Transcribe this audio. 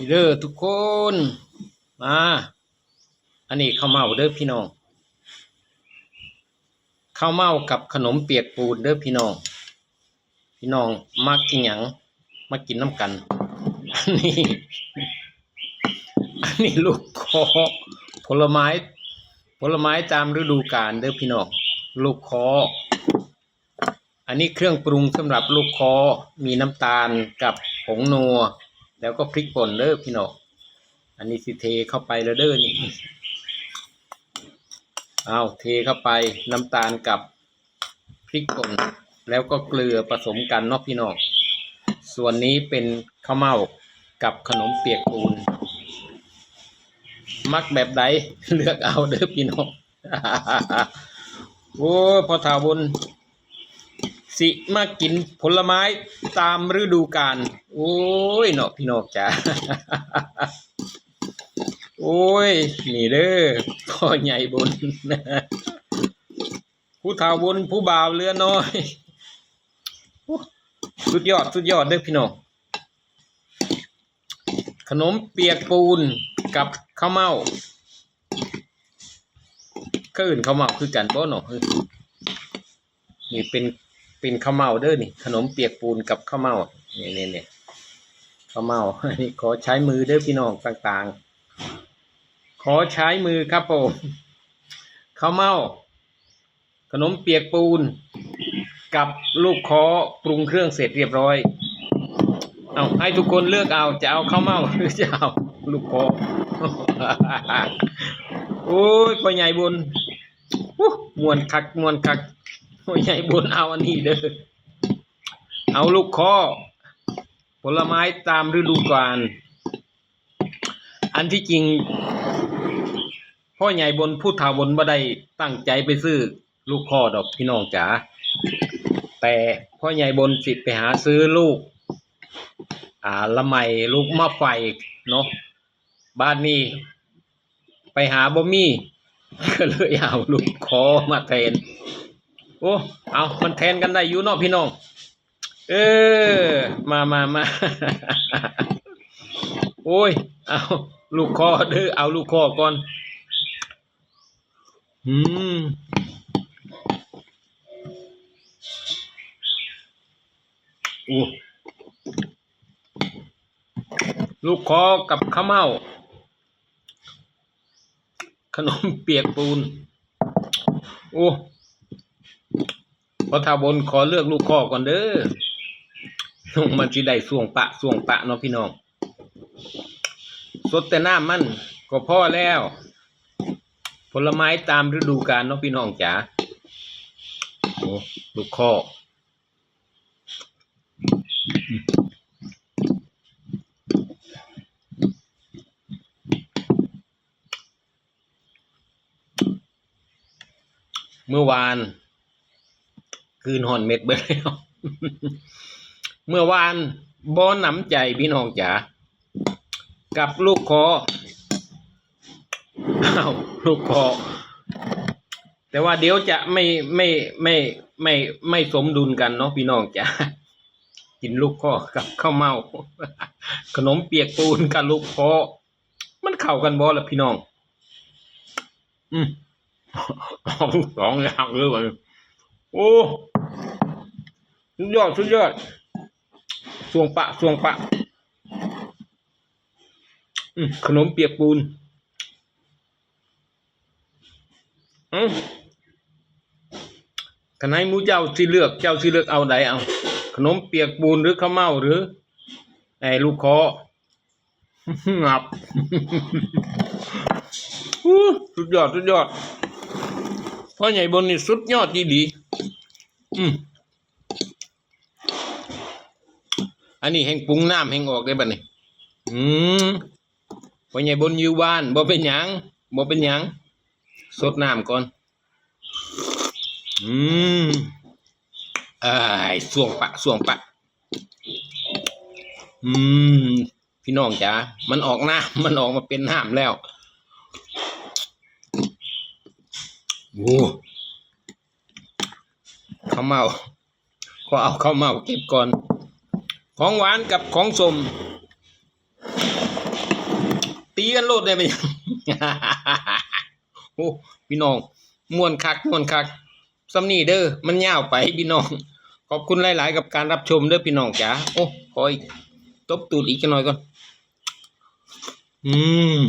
พี่เด้อทุกคน มา อันนี้ข้าวเมาเด้อพี่น้องข้าวเมากับขนมเปียกปูนเด้อพี่น้อง พี่น้องมักกินหยังมากินน้ำกัน อันนี้ อันนี้ลูกคอผลไม้ ผลไม้ตามฤดูกาลเด้อพี่น้องลูกคอ อันนี้เครื่องปรุงสำหรับลูกคอมีน้ำตาลกับผงนัว แล้วก็พริกป่นเด้อพี่น้องอันนี้สิเทเข้าไปแล้วเด้อนี่เอาเทเข้าไปน้ำตาลกับพริกป่นแล้วก็เกลือผสมกันเนาะพี่น้องส่วนนี้เป็นข้าวเม่ากับขนมเปียกปูน มักแบบใดเลือกเอาเด้อพี่น้องโอ้พอถาบน สิมากินผลไม้ตามฤดูกาลโอ้ยเนาะพี่นองจ๋าโอ้ยนี่เด้อพ่อใหญ่บนผู้เฒ่าบนผู้บ่าวเรือน้อย สุดยอดสุดยอดเด้อพี่น้องขนมเปียกปูนกับข้าวเม่าก็อื่นข้าวเม่าคือกันบ่เนาะเฮ้ยนี่เป็น เป็นข้าวเม่าเด้อนี่ ขนมเปียกปูนกับข้าวเม่าเนี่ยเนี่ยเนี่ยข้าวเม่าอันนี้ขอใช้มือเด้อพี่น้องต่างๆ ขอใช้มือครับผมข้าวเม่าขนมเปียกปูน กับลูกคอปรุงเครื่องเสร็จเรียบร้อย เอาให้ทุกคนเลือกเอาจะเอาข้าวเม่าหรือจะเอาลูกคอโอ้ยพ่อใหญ่บุญมวนคักมวนคัก พ่อใหญ่บุญเอาอันนี้เด้อเอาลูกคอผลไม้ตามฤดูกาลอันที่จริงพ่อใหญ่บนผู้เฒ่าบนบ่ได้ตั้งใจไปซื้อลูกคอดอกพี่น้องจ๋าแต่พ่อใหญ่บนสิไปหาซื้อลูก อ่าละไมลูกมะไฟเนาะบ้านนี้ ไปหาบ่มีก็เลยเอาลูกคอมาแทน โอ้เอามันแทนกันได้อยู่เนาะพี่น้อง เออ มามามาโอ้ย เอาลูกคอเด้อเอาลูกคอก่อน อืมโอ้ลูกคอกับข้าวเม่าขนมเปียกปูน โอ้ อทาบนขอเลือกลูกคอก่อนเด้อมันสิได้ส่วงปะส่วงปะเนาะพี่น้อง สดแต่หน้ำมันก็พ่อแล้ว ผลไม้ตามฤดูกาลเนาะพี่น้องจ๋าโอ้ลูกคอเมื่อวาน คืนหอนเม็ดเบิดแล้ว เมื่อวานบอหนำใจพี่น้องจ๋ากับลูกคออ้าวลูกคอแต่ว่าเดี๋ยวจะไม่ไม่ไม่ไม่ไม่สมดุลกันเนาะพี่น้องจ๋ากินลูกคอกับข้าวเมา ขนมเปียกปูนกับลูกคอมันเข้ากันบ่ล่ะพี่น้อง อืมสองสองอย่างเลยว่ะโอ้ สุดยอด สุดยอดสวงปะสวงปะขนมเปียกปูนอืมขนายหมูเจ้าที่เลือก เจ้าที่เลือกเอาไหนเอา ขนมเปียกปูนหรือข้าวเม่าหรือไอ้ลูกคองับสุดยอด สุดยอดพ่อใหญ่บนนี่สุดยอดดีดี อืม อันนี้แห่งปรุงน้ำแห่งออกได้บัดนี้อืมพ่อใหญ่บนอยู่บ้านบ่เป็นหยังบ่เป็นหยังสดน้ำก่อน อืมเอ้ยส่วงปะส่วงปะ อืม พี่น้องจ๋ามันออกน้ำมันออกมาเป็นน้ำแล้วโอ้ข้าวเมา ขอเอาข้าวเมาเก็บก่อน ของหวานกับของสมตีกันโลดได้ไปยังโอ้พี่น้องมวนคักมวนคักสำนีเด้อมันยาวไปพี่น้อง ขอบคุณหลาย ๆ กับการรับชมเด้อพี่น้องจ๋าโอ้ขออีกตบตูดอีกจักหน่อยก่อน อืม